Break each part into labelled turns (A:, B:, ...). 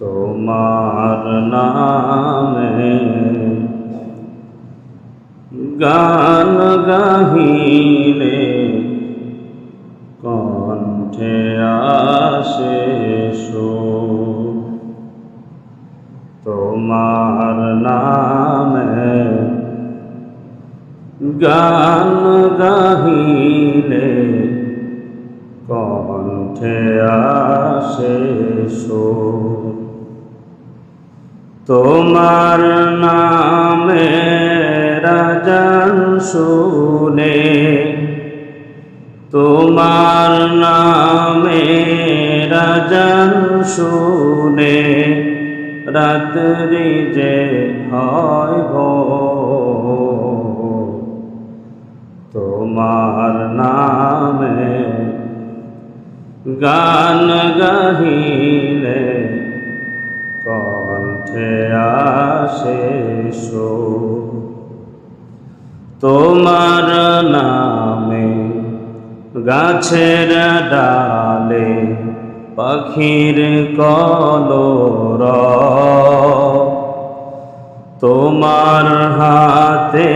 A: তোমার নামে গান গাহিলে কণ্ঠে আসে। তোমার নামে গান গাহিলে কণ্ঠে আসে। তোমার নামে রাজন শুনে তোমার নামে রাজন শুনে রাত্রি যে হয় গান গাহিলে কণ্ঠে আসে। তোমার নামে গাছের ডালে পাখির কলর তোমার হাতে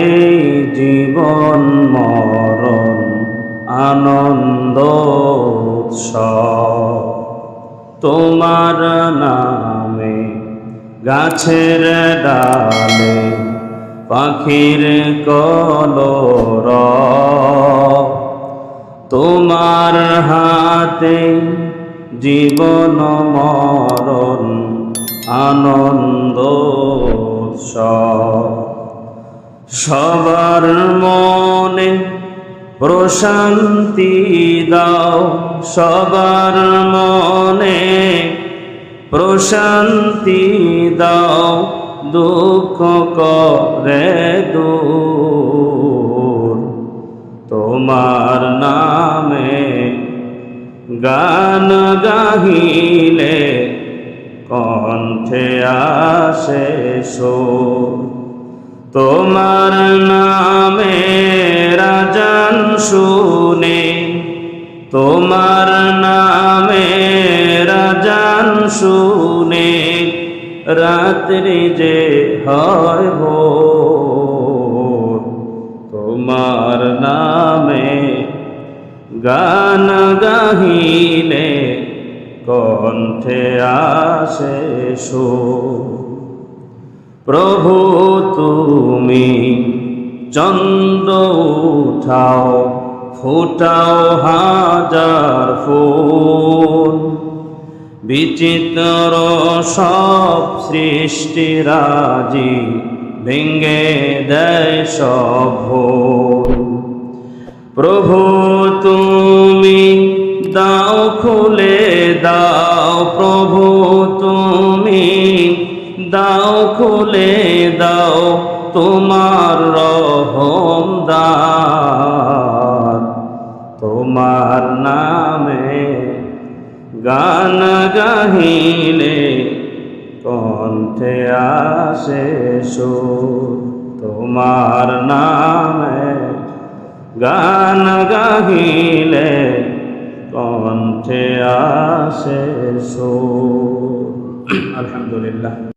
A: জীবন মরণ আনন্দ উৎসব তোমার নামে গাছের ডালে পাখির কলর তোমার হাতে জীবন মরণ আনন্দ। সবার মনে প্রশান্তি দাও সবার মনে। প্রশান্তি দাও, দুঃখ করে দূর। তোমার নামে গান গাহিলে কণ্ঠে আসে সো তোমার নামে শুনে তোমার নামে রাজন শুনে রাত্রি যে হয় তোমার নামে গান গাহিলে কণ্ঠে আসে সুর। প্রভু, তুমি চন্দ্র উঠাও। ফুটাও হাজার ফুল। বিচিত্র সব সৃষ্টিরাজি ভেঙ্গে দেয় সব। প্রভু, তুমি দাও, খুলে দাও। প্রভু, তুমি দাও, খুলে দাও। তোমার রহম দান তোমার নামে গান গাহিলে কণ্ঠে আসে সুর। তোমার নামে গান গাহিলে কণ্ঠে আসে সুর। আলহামদুলিল্লাহ।